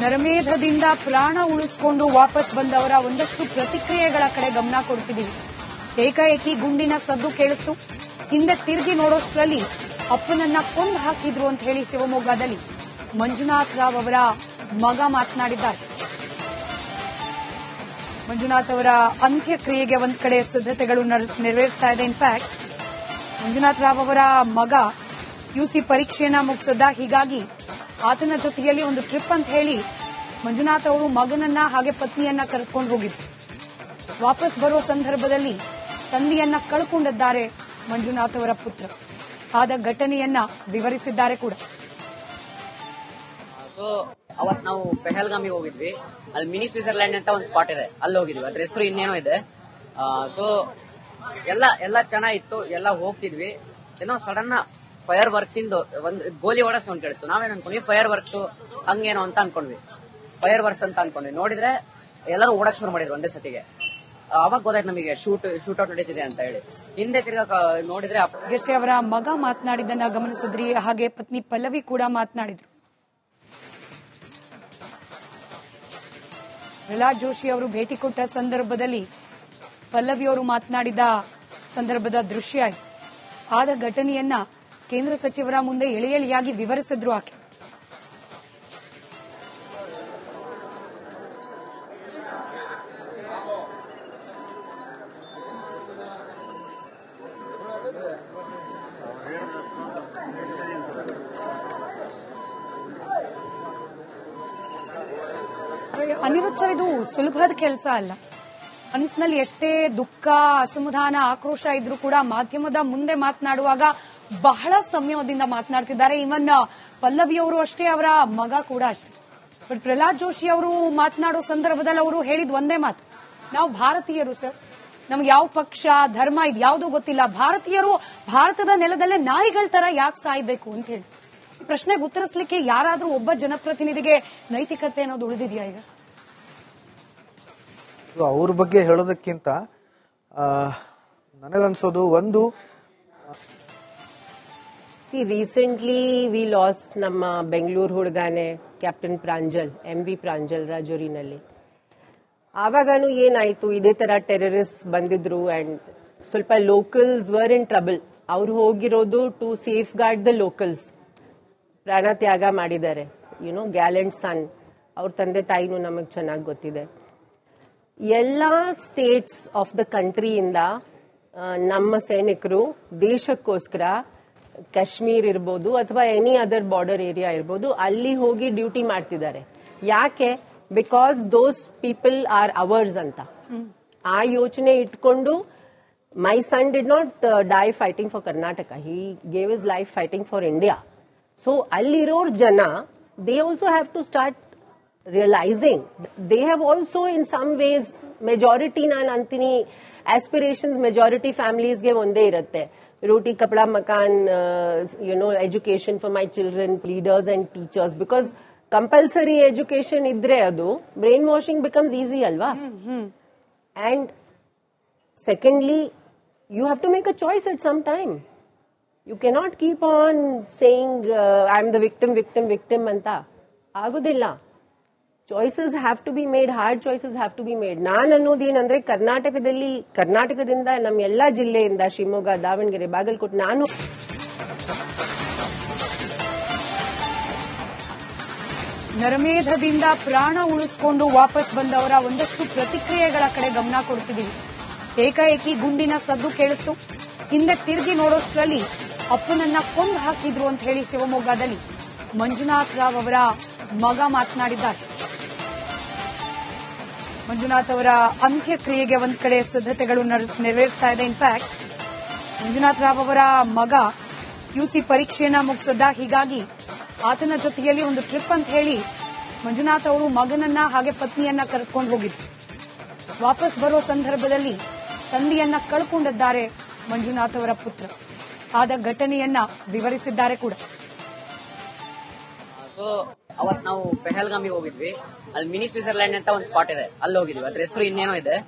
ನರಮೇಧದಿಂದ ಪ್ರಾಣ ಉಳಿಸಿಕೊಂಡು ವಾಪಸ್ ಬಂದವರ ಒಂದಷ್ಟು ಪ್ರತಿಕ್ರಿಯೆಗಳ ಕಡೆ ಗಮನ ಕೊಡ್ತಿದ್ದೀವಿ. ಏಕಾಏಕಿ ಗುಂಡಿನ ಸದ್ದು ಕೇಳಿಸ್ತು. ಹಿಂದೆ ತಿರುಗಿ ನೋಡೋಷ್ಟರಲ್ಲಿ ಅಪ್ಪನನ್ನ ಕೊಂದು ಹಾಕಿದ್ರು ಅಂತ ಹೇಳಿ ಶಿವಮೊಗ್ಗದಲ್ಲಿ. ಮಂಜುನಾಥ್ ರಾವ್ ಅವರ ಮಗ ಮಾತನಾಡಿದ್ದಾರೆ. ಮಂಜುನಾಥ್ ಅವರ ಅಂತ್ಯಕ್ರಿಯೆಗೆ ಒಂದ್ ಕಡೆ ಸಿದ್ಧತೆಗಳು ನೆರವೇರಿಸ್ತಾ ಇದೆ. ಇನ್ಫ್ಯಾಕ್ಟ್ ಮಂಜುನಾಥ್ ರಾವ್ ಅವರ ಮಗ ಯುಸಿ ಪರೀಕ್ಷೆಯನ್ನ ಮುಗಿಸಿದ್ದ ಹೀಗಾಗಿ ಆತನ ಜೊತೆಯಲ್ಲಿ ಒಂದು ಟ್ರಿಪ್ ಅಂತ ಹೇಳಿ ಮಂಜುನಾಥ್ ಅವರು ಮಗನನ್ನ ಹಾಗೆ ಪತ್ನಿಯನ್ನ ಕರೆದುಕೊಂಡು ಹೋಗಿದ್ರು. ವಾಪಸ್ ಬರುವ ಸಂದರ್ಭದಲ್ಲಿ ತಂದೆಯನ್ನ ಕಳ್ಕೊಂಡಿದ್ದಾರೆ ಮಂಜುನಾಥ್ ಅವರ ಪುತ್ರ. ಆದ ಘಟನೆಯನ್ನ ವಿವರಿಸಿದ್ದಾರೆ ಕೂಡ. ಸೊ ಅವತ್ ನಾವು ಪೆಹಲ್ಗಾಮಿಗೆ ಹೋಗಿದ್ವಿ. ಅಲ್ಲಿ ಮಿನಿ ಸ್ವಿಟ್ಜರ್ಲ್ಯಾಂಡ್ ಅಂತ ಒಂದು ಸ್ಪಾಟ್ ಇದೆ. ಅಲ್ಲಿ ಹೋಗಿದ್ವಿ. ಅದ್ರ ಹೆಸರು ಇನ್ನೇನೋ ಇದೆ. ಸೊ ಎಲ್ಲ ಎಲ್ಲ ಚೆನ್ನಾಗಿತ್ತು. ಎಲ್ಲ ಹೋಗ್ತಿದ್ವಿ. ಏನೋ ಸಡನ್ ಫೈರ್ ವರ್ಕ್ಸ್ ಇಂದು, ಒಂದು ಗೋಲಿ ಓಡ ಸೌಂಡ್ ಕೇಳಿಸ್ತು. ನಾವೇನ್ ಅನ್ಕೊಂಡ್ವಿ ಫೈರ್ ವರ್ಕ್ಸ್ ಹಂಗೇನೋ ಅಂತ ಅನ್ಕೊಂಡ್ವಿ. ಫೈರ್ ವರ್ಕ್ಸ್ ಅಂತ ಅನ್ಕೊಂಡ್ವಿ. ನೋಡಿದ್ರೆ ಎಲ್ಲರೂ ಓಡಕ್ ಶುರು ಮಾಡಿದ್ರು ಒಂದೇ ಸತಿಗೆ. ಅವಾಗ ಗೊತ್ತಾಯ್ತು ನಮಗೆ ಶೂಟ್ ಶೂಟ್ ಔಟ್ ನಡೀತಿದೆ ಅಂತ ಹೇಳಿ. ಹಿಂದೆ ತಿರ್ಗಾ ನೋಡಿದ್ರೆ ಅಪ್- ಅವರ ಮಗ ಮಾತನಾಡಿದ್ದನ್ನ ಗಮನಿಸಿದ್ರಿ, ಹಾಗೆ ಪತ್ನಿ ಪಲ್ಲವಿ ಕೂಡ ಮಾತನಾಡಿದ್ರು. ಪ್ರಹ್ಲಾದ್ ಜೋಶಿ ಅವರು ಭೇಟಿ ಕೊಟ್ಟ ಸಂದರ್ಭದಲ್ಲಿ ಪಲ್ಲವಿ ಅವರು ಮಾತನಾಡಿದ ಸಂದರ್ಭದ ದೃಶ್ಯ ಆದ ಘಟನೆಯನ್ನ ಕೇಂದ್ರ ಸಚಿವರ ಮುಂದೆ ಎಳೆ ಎಳೆಯಾಗಿ ವಿವರಿಸಿದ್ರು ಆಕೆ. ಅನಿರುದ್ಧ ಸರ್, ಇದು ಸುಲಭದ ಕೆಲಸ ಅಲ್ಲ. ಮನಸ್ಸಿನಲ್ಲಿ ಎಷ್ಟೇ ದುಃಖ ಅಸಮಾಧಾನ ಆಕ್ರೋಶ ಇದ್ರೂ ಕೂಡ ಮಾಧ್ಯಮದ ಮುಂದೆ ಮಾತನಾಡುವಾಗ ಬಹಳ ಸಮಯದಿಂದ ಮಾತನಾಡ್ತಿದ್ದಾರೆ. ಇವನ್ ಪಲ್ಲವಿ ಅವರು ಅಷ್ಟೇ, ಅವರ ಮಗ ಕೂಡ ಅಷ್ಟೇ. ಬಟ್ ಪ್ರಹ್ಲಾದ್ ಜೋಶಿ ಅವರು ಮಾತನಾಡೋ ಸಂದರ್ಭದಲ್ಲಿ ಅವರು ಹೇಳಿದ ಒಂದೇ ಮಾತು. ನಾವು ಭಾರತೀಯರು, ಸರ್. ನಮ್ಗೆ ಯಾವ ಪಕ್ಷ, ಧರ್ಮ ಇದು ಯಾವುದೂ ಗೊತ್ತಿಲ್ಲ. ಭಾರತೀಯರು ಭಾರತದ ನೆಲದಲ್ಲೇ ನಾಯಿಗಳ ತರ ಯಾಕೆ ಸಾಯ್ಬೇಕು ಅಂತ ಹೇಳಿ. ಪ್ರಶ್ನೆಗೆ ಉತ್ತರಿಸಲಿಕ್ಕೆ ಯಾರಾದರೂ ಒಬ್ಬ ಜನಪ್ರತಿನಿಧಿಗೆ ನೈತಿಕತೆ ಅನ್ನೋದು ಉಳಿದಿದೆಯಾ ಈಗ? ಅವ್ರ ಬಗ್ಗೆ ಹೇಳೋದಕ್ಕಿಂತ ನನಗನ್ಸೋದು ಒಂದು ಸಿ ರೀಸೆಂಟ್ಲಿ ವಿ ಲಾಸ್ಟ್ ನಮ್ಮ Bengaluru ಹುಡುಗಾನೆ captain Pranjal M V Pranjal ರಾಜೂರಿನಲ್ಲಿ. ಆವಾಗನು ಏನಾಯ್ತು, ಇದೇ ತರ ಟೆರರಿಸ್ಟ್ ಬಂದಿದ್ರು ಅಂಡ್ ಸ್ವಲ್ಪ ಲೋಕಲ್ಸ್ ವರ್ ಇನ್ ಟ್ರಬಲ್ ಅವ್ರು ಹೋಗಿರೋದು to safeguard the locals ಪ್ರಾಣ ತ್ಯಾಗ ಮಾಡಿದ್ದಾರೆ. ಯುನೋ ಗ್ಯಾಲೆಂಟ್ ಸನ್ ಅವ್ರ ತಂದೆ ತಾಯಿನೂ ನಮಗೆ ಚೆನ್ನಾಗಿ ಗೊತ್ತಿದೆ. ಎಲ್ಲ ಸ್ಟೇಟ್ಸ್ ಆಫ್ ದ ಕಂಟ್ರಿಯಿಂದ ನಮ್ಮ ಸೈನಿಕರು ದೇಶಕ್ಕೋಸ್ಕರ ಕಾಶ್ಮೀರ್ ಇರ್ಬೋದು ಅಥವಾ ಎನಿ ಅದರ್ ಬಾರ್ಡರ್ ಏರಿಯಾ ಇರ್ಬೋದು, ಅಲ್ಲಿ ಹೋಗಿ ಡ್ಯೂಟಿ ಮಾಡ್ತಿದ್ದಾರೆ. ಯಾಕೆ? Because those people are ours ಅಂತ. ಆ ಯೋಚನೆ ಇಟ್ಕೊಂಡು my son did not die fighting for Karnataka he gave his life fighting for India so ಅಲ್ಲಿರೋರ್ ಜನ they also have to start realising they have also in some ways majority ನಾನು ಅಂತೀನಿ aspirations majority ಫ್ಯಾಮಿಲೀಸ್ಗೆ ಒಂದೇ ಇರುತ್ತೆ. roti kapda makaan you know education for my children leaders and teachers because compulsory education ಇದ್ರೆ ಅದು brain washing becomes easy ಅಲ್ವಾ and secondly you have to make a choice at some time you cannot keep on saying I am the victim victim victim ಅಂತ ಆಗುದಿಲ್ಲ choices have to be made hard choices have to be made ನಾನು ಅನ್ನೋದೇನಂದ್ರೆ ಕರ್ನಾಟಕದಲ್ಲಿ, ಕರ್ನಾಟಕದಿಂದ ನಮ್ಮ ಎಲ್ಲಾ ಜಿಲ್ಲೆಯಿಂದ ಶಿವಮೊಗ್ಗ, ದಾವಣಗೆರೆ, ಬಾಗಲಕೋಟೆ, ನಾನು ನರಮೇಧದಿಂದ ಪ್ರಾಣ ಉಳಿಸಿಕೊಂಡು ವಾಪಸ್ ಬಂದವರ ಒಂದಷ್ಟು ಪ್ರತಿಕ್ರಿಯೆಗಳ ಕಡೆ ಗಮನ ಕೊಡ್ತಿದ್ದೀವಿ ಏಕಾಏಕಿ ಗುಂಡಿನ ಸದ್ದು ಕೇಳಿಸ್ತು. ಹಿಂದೆ ತಿರುಗಿ ನೋಡೋಷ್ಟರಲ್ಲಿ ಅಪ್ಪನನ್ನ ಕೊಂದು ಹಾಕಿದ್ರು ಅಂತ ಹೇಳಿ ಶಿವಮೊಗ್ಗದಲ್ಲಿ. ಮಂಜುನಾಥ್ ರಾವ್ ಅವರ ಮಗ ಮಾತನಾಡಿದ್ದಾರೆ. ಮಂಜುನಾಥ್ ಅವರ ಅಂತ್ಯಕ್ರಿಯೆಗೆ ಒಂದ್ ಕಡೆ ಸಿದ್ಧತೆಗಳು ನೆರವೇರಿಸ್ತಾ ಇದೆ. ಇನ್ಫ್ಯಾಕ್ಟ್ ಮಂಜುನಾಥ್ ರಾವ್ ಅವರ ಮಗ ಯುಸಿ ಪರೀಕ್ಷೆಯನ್ನ ಮುಗಿಸಿದ್ದ. ಹೀಗಾಗಿ ಆತನ ಜೊತೆಯಲ್ಲಿ ಒಂದು ಟ್ರಿಪ್ ಅಂತ ಹೇಳಿ ಮಂಜುನಾಥ್ ಅವರು ಮಗನನ್ನ ಹಾಗೆ ಪತ್ನಿಯನ್ನ ಕರೆದುಕೊಂಡು ಹೋಗಿದ್ರು. ವಾಪಸ್ ಬರೋ ಸಂದರ್ಭದಲ್ಲಿ ತಂದೆಯನ್ನ ಕಳ್ಕೊಂಡಿದ್ದಾರೆ ಮಂಜುನಾಥ್ ಅವರ ಪುತ್ರ. ಆದ ಘಟನೆಯನ್ನ ವಿವರಿಸಿದ್ದಾರೆ ಕೂಡ. ಸೊ ಅವತ್ ನಾವು ಪೆಹಲ್ಗಾಮಿ ಹೋಗಿದ್ವಿ. ಅಲ್ಲಿ ಮಿನಿ ಸ್ವಿಟ್ಜರ್ಲ್ಯಾಂಡ್ ಅಂತ ಒಂದು ಸ್ಪಾಟ್ ಇದೆ. ಅಲ್ಲಿ ಹೋಗಿದ್ವಿ. ಅದ್ರ ಹೆಸರು ಇನ್ನೇನೋ ಇದೆ.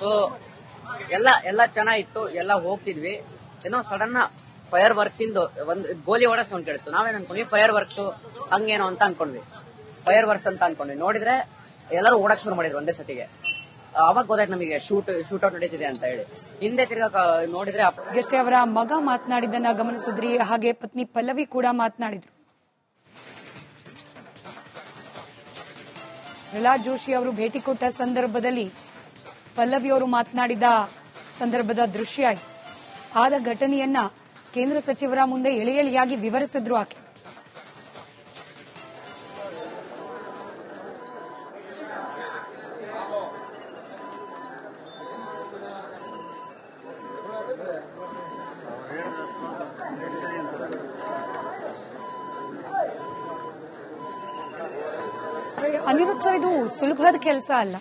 ಸೊ ಎಲ್ಲ ಎಲ್ಲ ಚೆನ್ನಾಗಿತ್ತು. ಎಲ್ಲ ಹೋಗ್ತಿದ್ವಿ. ಏನೋ ಸಡನ್ ಫೈರ್ ವರ್ಕ್ಸ್ ಇಂದು ಒಂದು ಗೋಲಿ ಹೊಡ ಸೌಂಡ್ ಕೇಳಿಸ್ತು. ನಾವೇನ್ ಅನ್ಕೊಂಡ್ವಿ ಫೈರ್ ವರ್ಕ್ಸ್ ಹಂಗೇನೋ ಅಂತ ಅನ್ಕೊಂಡ್ವಿ. ಫೈರ್ ವರ್ಕ್ಸ್ ಅಂತ ಅನ್ಕೊಂಡ್ವಿ. ನೋಡಿದ್ರೆ ಎಲ್ಲರೂ ಓಡಕ್ ಶುರು ಮಾಡಿದ್ರು ಒಂದೇ ಸತಿಗೆ. ಅವಾಗ ಗೊತ್ತಾಯ್ತು ನಮಗೆ ಶೂಟ್ ಶೂಟ್ ಔಟ್ ನಡೀತಿದೆ ಅಂತ ಹೇಳಿ. ಹಿಂದೆ ತಿರ್ಗಾ ನೋಡಿದ್ರೆ ಅಪ್- ಅವರ ಮಗ ಮಾತನಾಡಿದ್ದನ್ನ ಗಮನಿಸಿದ್ರಿ. ಹಾಗೆ ಪತ್ನಿ ಪಲ್ಲವಿ ಕೂಡ ಮಾತನಾಡಿದ್ರು. ಪ್ರಹ್ಲಾದ್ ಜೋಶಿ ಅವರು ಭೇಟಿ ಕೊಟ್ಟ ಸಂದರ್ಭದಲ್ಲಿ ಪಲ್ಲವಿ ಅವರು ಮಾತನಾಡಿದ ಸಂದರ್ಭದ ದೃಶ್ಯ. ಆದ ಘಟನೆಯನ್ನ ಕೇಂದ್ರ ಸಚಿವರ ಮುಂದೆ ಎಳೆ ಎಳೆಯಾಗಿ ವಿವರಿಸಿದ್ರು ಆಕೆ ಅನಿರುದ್ಧ ಇದು ಸುಲಭದ ಕೆಲಸ ಅಲ್ಲ.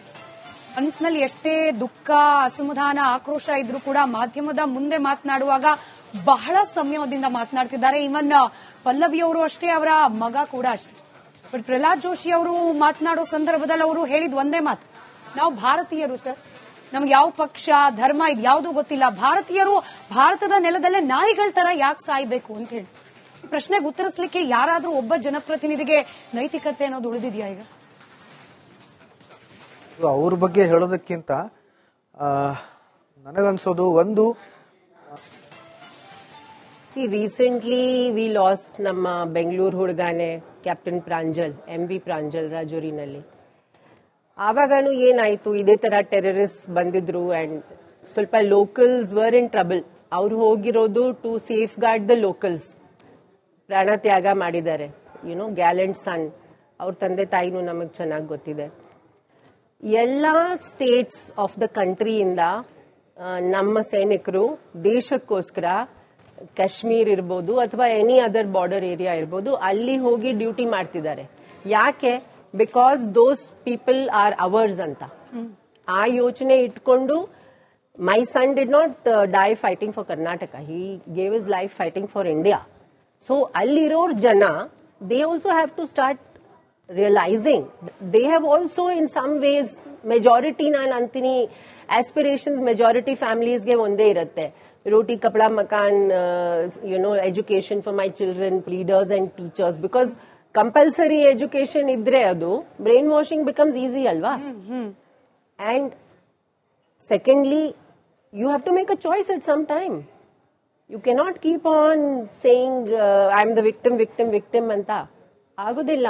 ಮನಸ್ಸಿನಲ್ಲಿ ಎಷ್ಟೇ ದುಃಖ, ಅಸಮಾಧಾನ, ಆಕ್ರೋಶ ಇದ್ರೂ ಕೂಡ ಮಾಧ್ಯಮದ ಮುಂದೆ ಮಾತನಾಡುವಾಗ ಬಹಳ ಸಂಯಮದಿಂದ ಮಾತನಾಡ್ತಿದ್ದಾರೆ. ಇವನ್ ಪಲ್ಲವಿ ಅವರು ಅಷ್ಟೇ, ಅವರ ಮಗ ಕೂಡ ಅಷ್ಟೇ. ಬಟ್ ಪ್ರಹ್ಲಾದ್ ಜೋಶಿ ಅವರು ಮಾತನಾಡೋ ಸಂದರ್ಭದಲ್ಲಿ ಅವರು ಹೇಳಿದ ಒಂದೇ ಮಾತು. ನಾವು ಭಾರತೀಯರು ಸರ್ ನಮ್ಗೆ ಯಾವ ಪಕ್ಷ, ಧರ್ಮ ಇದು ಯಾವುದು ಗೊತ್ತಿಲ್ಲ. ಭಾರತೀಯರು ಭಾರತದ ನೆಲದಲ್ಲೇ ನಾಯಿಗಳ ತರ ಯಾಕೆ ಸಾಯ್ಬೇಕು ಅಂತ ಹೇಳಿ. ಪ್ರಶ್ನೆಗೆ ಉತ್ತರಿಸಲಿಕ್ಕೆ ಯಾರಾದರೂ ಒಬ್ಬ ಜನಪ್ರತಿನಿಧಿಗೆ ನೈತಿಕತೆ ಅನ್ನೋದು ಉಳಿದಿದೆಯಾ ಈಗ? ಇದು ಅವ್ರ ಬಗ್ಗೆ ಹೇಳೋದಕ್ಕಿಂತ ನನಗನ್ಸೋದು ಒಂದು ಸಿ ರೀಸೆಂಟ್ಲಿ ವಿ ಲಾಸ್ಟ್ ನಮ್ಮ Bengaluru ಹುಡುಗಾನೆ captain Pranjal M V Pranjal ರಾಜೂರಿನಲ್ಲಿ. ಆವಾಗನು ಏನಾಯ್ತು, ಇದೇ ತರ ಟೆರರಿಸ್ಟ್ ಬಂದಿದ್ರು ಅಂಡ್ ಸ್ವಲ್ಪ ಲೋಕಲ್ಸ್ ವರ್ ಇನ್ ಟ್ರಬಲ್ ಅವ್ರು ಹೋಗಿರೋದು to safeguard the locals ಪ್ರಾಣ ತ್ಯಾಗ ಮಾಡಿದ್ದಾರೆ ಯುನೋ ಗ್ಯಾಲೆಂಟ್ ಸನ್ ಅವ್ರ ತಂದೆ ತಾಯಿನೂ ನಮಗೆ ಚೆನ್ನಾಗಿ ಗೊತ್ತಿದೆ. ಎಲ್ಲ ಸ್ಟೇಟ್ಸ್ ಆಫ್ ದ ಕಂಟ್ರಿಯಿಂದ ನಮ್ಮ ಸೈನಿಕರು ದೇಶಕ್ಕೋಸ್ಕರ ಕಾಶ್ಮೀರ್ ಇರ್ಬೋದು ಅಥವಾ ಎನಿ ಅದರ್ ಬಾರ್ಡರ್ ಏರಿಯಾ ಇರ್ಬೋದು, ಅಲ್ಲಿ ಹೋಗಿ ಡ್ಯೂಟಿ ಮಾಡ್ತಿದ್ದಾರೆ. ಯಾಕೆ? Because those people are ours ಅಂತ. ಆ ಯೋಚನೆ ಇಟ್ಕೊಂಡು my son did not die fighting for Karnataka he gave his life fighting for India so ಅಲ್ಲಿರೋರ್ ಜನ they also have to start realising they have also in some ways majority ನಾನು ಅಂತೀನಿ aspirations majority ಫ್ಯಾಮಿಲೀಸ್ಗೆ ಒಂದೇ ಇರುತ್ತೆ roti kapda makaan you know education for my children leaders and teachers because compulsory education ಇದ್ರೆ ಅದು brain washing becomes easy ಅಲ್ವಾ and secondly you have to make a choice at some time you cannot keep on saying I am the victim victim victim ಅಂತ ಆಗೋದಿಲ್ಲ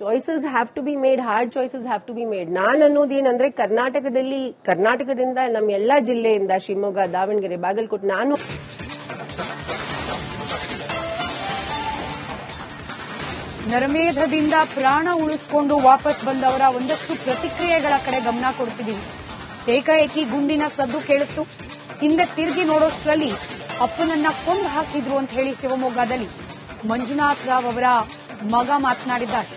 choices have to be made hard choices have to be made ನಾನು ಅನ್ನೋದೇನಂದ್ರೆ ಕರ್ನಾಟಕದಲ್ಲಿ, ಕರ್ನಾಟಕದಿಂದ ನಮ್ಮ ಎಲ್ಲಾ ಜಿಲ್ಲೆಯಿಂದ ಶಿವಮೊಗ್ಗ, ದಾವಣಗೆರೆ, ಬಾಗಲಕೋಟೆ, ನಾನು ನರಮೇಧದಿಂದ ಪ್ರಾಣ ಉಳಿಸಿಕೊಂಡು ವಾಪಸ್ ಬಂದವರ ಒಂದಷ್ಟು ಪ್ರತಿಕ್ರಿಯೆಗಳ ಕಡೆ ಗಮನ ಕೊಡ್ತಿದ್ದೀವಿ ಏಕಾಏಕಿ ಗುಂಡಿನ ಸದ್ದು ಕೇಳಿಸ್ತು. ಹಿಂದೆ ತಿರುಗಿ ನೋಡೋಷ್ಟರಲ್ಲಿ ಅಪ್ಪನನ್ನ ಕೊಂದು ಹಾಕಿದ್ರು ಅಂತ ಹೇಳಿ ಶಿವಮೊಗ್ಗದಲ್ಲಿ. ಮಂಜುನಾಥ್ ರಾವ್ ಅವರ ಮಗ ಮಾತನಾಡಿದ್ದಾರೆ.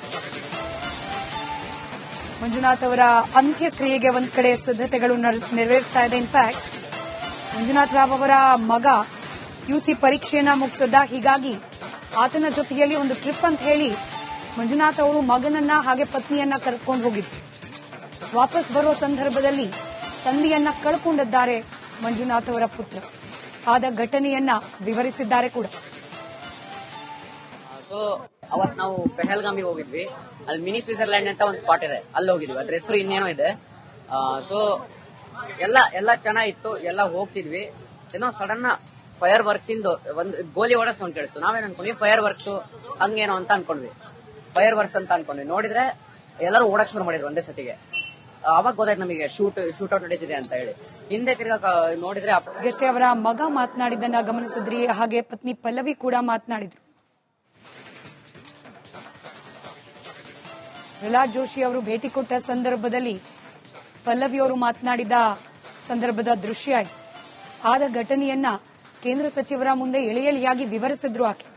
ಮಂಜುನಾಥ್ ಅವರ ಅಂತ್ಯಕ್ರಿಯೆಗೆ ಒಂದ್ ಕಡೆ ಸಿದ್ಧತೆಗಳು ನೆರವೇರಿಸ್ತಾ ಇದೆ. ಇನ್ಫ್ಯಾಕ್ಟ್ ಮಂಜುನಾಥ್ ರಾವ್ ಅವರ ಮಗ ಯುಸಿ ಪರೀಕ್ಷೆಯನ್ನ ಮುಗಿಸಿದ್ದ. ಹೀಗಾಗಿ ಆತನ ಜೊತೆಯಲ್ಲಿ ಒಂದು ಟ್ರಿಪ್ ಅಂತ ಹೇಳಿ ಮಂಜುನಾಥ್ ಅವರು ಮಗನನ್ನ ಹಾಗೆ ಪತ್ನಿಯನ್ನ ಕರ್ಕೊಂಡು ಹೋಗಿದ್ರು. ವಾಪಸ್ ಬರುವ ಸಂದರ್ಭದಲ್ಲಿ ತಂದೆಯನ್ನ ಕಳ್ಕೊಂಡಿದ್ದಾರೆ ಮಂಜುನಾಥ್ ಅವರ ಪುತ್ರ. ಆದ ಘಟನೆಯನ್ನ ವಿವರಿಸಿದ್ದಾರೆ ಕೂಡ. ಸೊ ಅವತ್ ನಾವು ಪೆಹಲ್ಗಾಮಿ ಹೋಗಿದ್ವಿ. ಅಲ್ಲಿ ಮಿನಿ ಸ್ವಿಟ್ಜರ್ಲ್ಯಾಂಡ್ ಅಂತ ಒಂದು ಸ್ಪಾಟ್ ಇದೆ. ಅಲ್ಲಿ ಹೋಗಿದ್ವಿ. ಅದ್ರ ಹೆಸರು ಇನ್ನೇನೋ ಇದೆ. ಸೊ ಎಲ್ಲ ಎಲ್ಲ ಚೆನ್ನಾಗಿತ್ತು. ಎಲ್ಲ ಹೋಗ್ತಿದ್ವಿ. ಏನೋ ಸಡನ್ ಫೈರ್ ವರ್ಕ್ಸ್ ಇಂದು ಒಂದು ಗೋಲಿ ಓಡ ಸೌಂಡ್ ಕೇಳಿಸ್ತು. ನಾವೇನ್ ಅನ್ಕೊಂಡ್ವಿ ಫೈರ್ ವರ್ಕ್ಸ್ ಹಂಗೇನೋ ಅಂತ ಅನ್ಕೊಂಡ್ವಿ. ಫೈರ್ ವರ್ಕ್ಸ್ ಅಂತ ಅನ್ಕೊಂಡ್ವಿ. ನೋಡಿದ್ರೆ ಎಲ್ಲರೂ ಓಡಕ್ ಶುರು ಮಾಡಿದ್ರು ಒಂದೇ ಸತಿಗೆ. ಅವಾಗ ಗೊತ್ತಾಯ್ತು ನಮಗೆ ಶೂಟ್ ಶೂಟ್ ಔಟ್ ನಡೀತಿದೆ ಅಂತ ಹೇಳಿ. ಹಿಂದೆ ತಿರ್ಗಾ ನೋಡಿದ್ರೆ ಈಗಷ್ಟೇ ಅವರ ಮಗ ಮಾತನಾಡಿದ್ದನ್ನ ಗಮನಿಸಿದ್ರಿ. ಹಾಗೆ ಪತ್ನಿ ಪಲ್ಲವಿ ಕೂಡ ಮಾತನಾಡಿದ್ರು. ಪ್ರಹ್ಲಾದ್ ಜೋಶಿ ಅವರು ಭೇಟಿ ಕೊಟ್ಟ ಸಂದರ್ಭದಲ್ಲಿ ಪಲ್ಲವಿ ಅವರು ಮಾತನಾಡಿದ ಸಂದರ್ಭದ ದೃಶ್ಯ. ಆದ ಘಟನೆಯನ್ನ ಕೇಂದ್ರ ಸಚಿವರ ಮುಂದೆ ಎಳೆಯಳಿಯಾಗಿ ವಿವರಿಸಿದ್ರು ಆಕೆ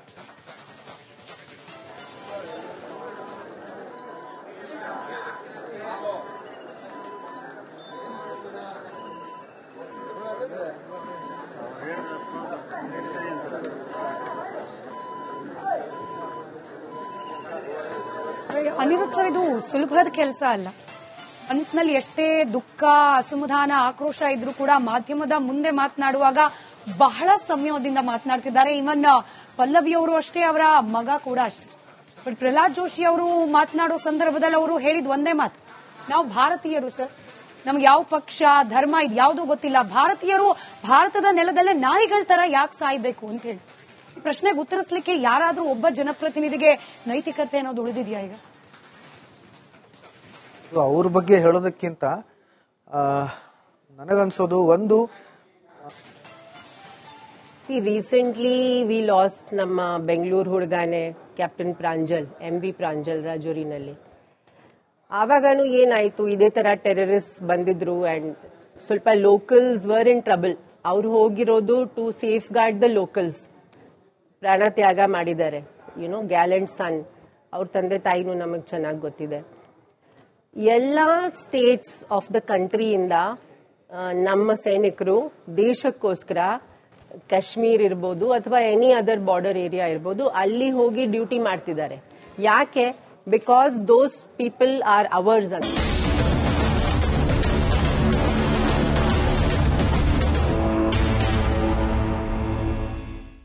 ಸುಲಭದ ಕೆಲಸ ಅಲ್ಲ. ಮನಸ್ಸಿನಲ್ಲಿ ಎಷ್ಟೇ ದುಃಖ, ಅಸಮಾಧಾನ, ಆಕ್ರೋಶ ಇದ್ರೂ ಕೂಡ ಮಾಧ್ಯಮದ ಮುಂದೆ ಮಾತನಾಡುವಾಗ ಬಹಳ ಸಂಯಮದಿಂದ ಮಾತನಾಡ್ತಿದ್ದಾರೆ. ಇವನ್ ಪಲ್ಲವಿ ಅವರು ಅಷ್ಟೇ, ಅವರ ಮಗ ಕೂಡ ಅಷ್ಟೇ. ಬಟ್ ಪ್ರಹ್ಲಾದ್ ಜೋಶಿ ಅವರು ಮಾತನಾಡೋ ಸಂದರ್ಭದಲ್ಲಿ ಅವರು ಹೇಳಿದ ಒಂದೇ ಮಾತು. ನಾವು ಭಾರತೀಯರು ಸರ್ ನಮ್ಗೆ ಯಾವ ಪಕ್ಷ, ಧರ್ಮ ಇದು ಯಾವುದೂ ಗೊತ್ತಿಲ್ಲ. ಭಾರತೀಯರು ಭಾರತದ ನೆಲದಲ್ಲೇ ನಾಯಿಗಳ ತರ ಯಾಕೆ ಸಾಯ್ಬೇಕು ಅಂತ ಹೇಳಿ. ಪ್ರಶ್ನೆಗೆ ಉತ್ತರಿಸಲಿಕ್ಕೆ ಯಾರಾದ್ರೂ ಒಬ್ಬ ಜನಪ್ರತಿನಿಧಿಗೆ ನೈತಿಕತೆ ಅನ್ನೋದು ಉಳಿದಿದೆಯಾ ಈಗ? ಸೊ ಅವ್ರ ಬಗ್ಗೆ ಹೇಳೋದಕ್ಕಿಂತ ನನಗನ್ಸೋದು ಒಂದು ಸಿ ರೀಸೆಂಟ್ಲಿ ವಿ ಲಾಸ್ಟ್ ನಮ್ಮ Bengaluru ಹುಡುಗಾನೆ captain Pranjal M V Pranjal ರಾಜೂರಿನಲ್ಲಿ. ಆವಾಗನು ಏನಾಯ್ತು, ಇದೇ ತರ ಟೆರರಿಸ್ಟ್ ಬಂದಿದ್ರು ಅಂಡ್ ಸ್ವಲ್ಪ ಲೋಕಲ್ಸ್ ವರ್ ಇನ್ ಟ್ರಬಲ್ ಅವ್ರು ಹೋಗಿರೋದು to safeguard the locals ಪ್ರಾಣ ತ್ಯಾಗ ಮಾಡಿದ್ದಾರೆ ಯುನೋ ಗ್ಯಾಲೆಂಟ್ ಸನ್ ಅವ್ರ ತಂದೆ ತಾಯಿನೂ ನಮಗೆ ಚೆನ್ನಾಗಿ ಗೊತ್ತಿದೆ. ಎಲ್ಲ ಸ್ಟೇಟ್ಸ್ ಆಫ್ ದ ಕಂಟ್ರಿಯಿಂದ ನಮ್ಮ ಸೈನಿಕರು ದೇಶಕ್ಕೋಸ್ಕರ ಕಾಶ್ಮೀರ್ ಇರ್ಬೋದು ಅಥವಾ ಎನಿ ಅದರ್ ಬಾರ್ಡರ್ ಏರಿಯಾ ಇರ್ಬೋದು, ಅಲ್ಲಿ ಹೋಗಿ ಡ್ಯೂಟಿ ಮಾಡ್ತಿದ್ದಾರೆ. ಯಾಕೆ? Because those people are ours ಅಂತ.